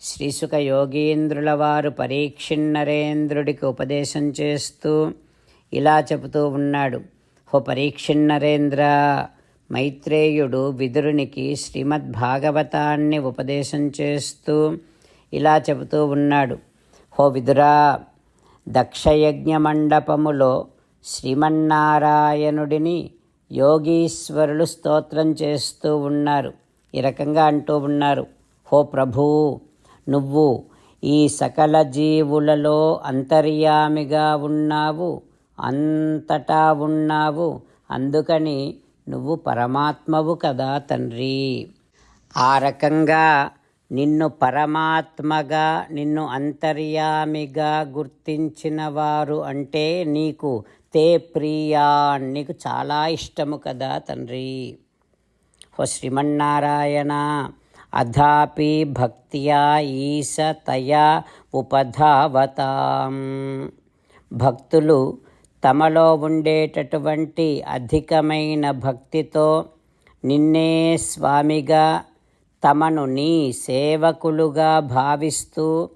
శ్రీసుక యోగీంద్రుల వారు పరీక్షిన్నరేంద్రుడికి ఉపదేశం చేస్తూ ఇలా చెబుతూ ఉన్నాడు. హో పరీక్షిన్నరేంద్ర మైత్రేయుడు విదురునికి శ్రీమద్భాగవతాన్ని ఉపదేశం చేస్తూ ఇలా చెబుతూ ఉన్నాడు. హో విదురా దక్షయజ్ఞ మండపములో శ్రీమన్నారాయణుడిని యోగీశ్వరులు స్తోత్రం చేస్తూ ఉన్నారు. ఈ రకంగా అంటూ ఉన్నారు. హో ప్రభూ నువ్వు ఈ సకల జీవులలో అంతర్యామిగా ఉన్నావు అంతటా ఉన్నావు. అందుకని నువ్వు పరమాత్మవు కదా తండ్రి. ఆ రకంగా నిన్ను పరమాత్మగా నిన్ను అంతర్యామిగా గుర్తించిన వారు అంటే నీకు తే ప్రియా నీకు చాలా ఇష్టము కదా తండ్రి. ఓ శ్రీమన్నారాయణ అథాపి భక్త్యా ఈశ తయా ఉపధావతాం. భక్తులు తమలో ఉండేటటువంటి అధికమైన భక్తితో నిన్నే స్వామిగా తమను నీ సేవకులుగా భావిస్తూ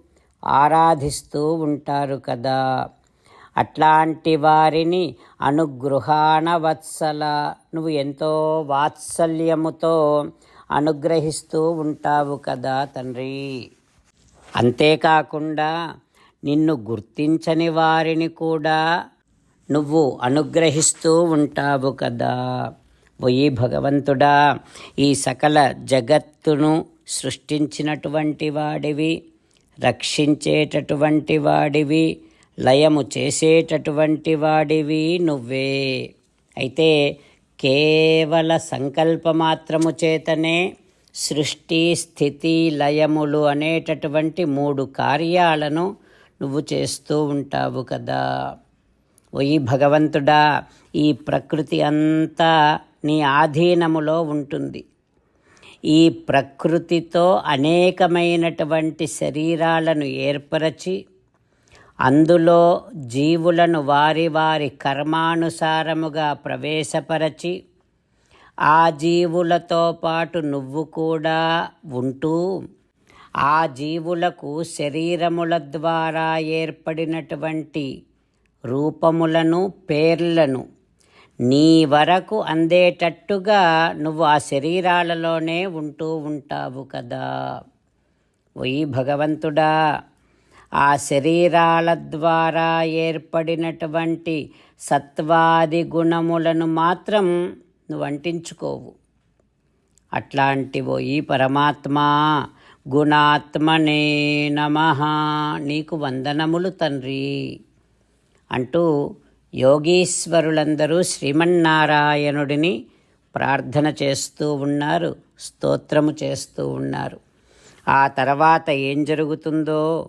ఆరాధిస్తూ ఉంటారు కదా. అట్లాంటి వారిని అనుగృహాణ వత్సల. నువ్వు ఎంతో వాత్సల్యముతో అనుగ్రహిస్తూ ఉంటావు కదా తండ్రి. అంతేకాకుండా నిన్ను గుర్తించని వారిని కూడా నువ్వు అనుగ్రహిస్తూ ఉంటావు కదా. పోయి భగవంతుడా ఈ సకల జగత్తును సృష్టించినటువంటి వాడివి రక్షించేటటువంటి వాడివి లయము చేసేటటువంటి వాడివి నువ్వే. అయితే కేవల సంకల్పమాత్రము చేతనే సృష్టి స్థితి లయములు అనేటటువంటి మూడు కార్యాలను నువ్వు చేస్తూ ఉంటావు కదా. ఓయి భగవంతుడా ఈ ప్రకృతి అంతా నీ ఆధీనములో ఉంటుంది. ఈ ప్రకృతితో అనేకమైనటువంటి శరీరాలను ఏర్పరచి అందులో జీవులను వారి వారి కర్మానుసారముగా ప్రవేశపరచి ఆ జీవులతో పాటు నువ్వు కూడా ఉంటూ ఆ జీవులకు శరీరముల ద్వారా ఏర్పడినటువంటి రూపములను పేర్లను నీ వరకు అందేటట్టుగా నువ్వు ఆ శరీరాలలోనే ఉంటూ ఉంటావు కదా. ఓయి భగవంతుడా ఆ శరీరాల ద్వారా ఏర్పడినటువంటి సత్వాది గుణములను మాత్రం నువ్వు అంటించుకోవు. అట్లాంటివో ఈ పరమాత్మ గుణాత్మనే నమ నీకు వందనములు తండ్రి అంటూ యోగీశ్వరులందరూ శ్రీమన్నారాయణుడిని ప్రార్థన చేస్తూ ఉన్నారు స్తోత్రము చేస్తూ ఉన్నారు. ఆ తర్వాత ఏం జరుగుతుందో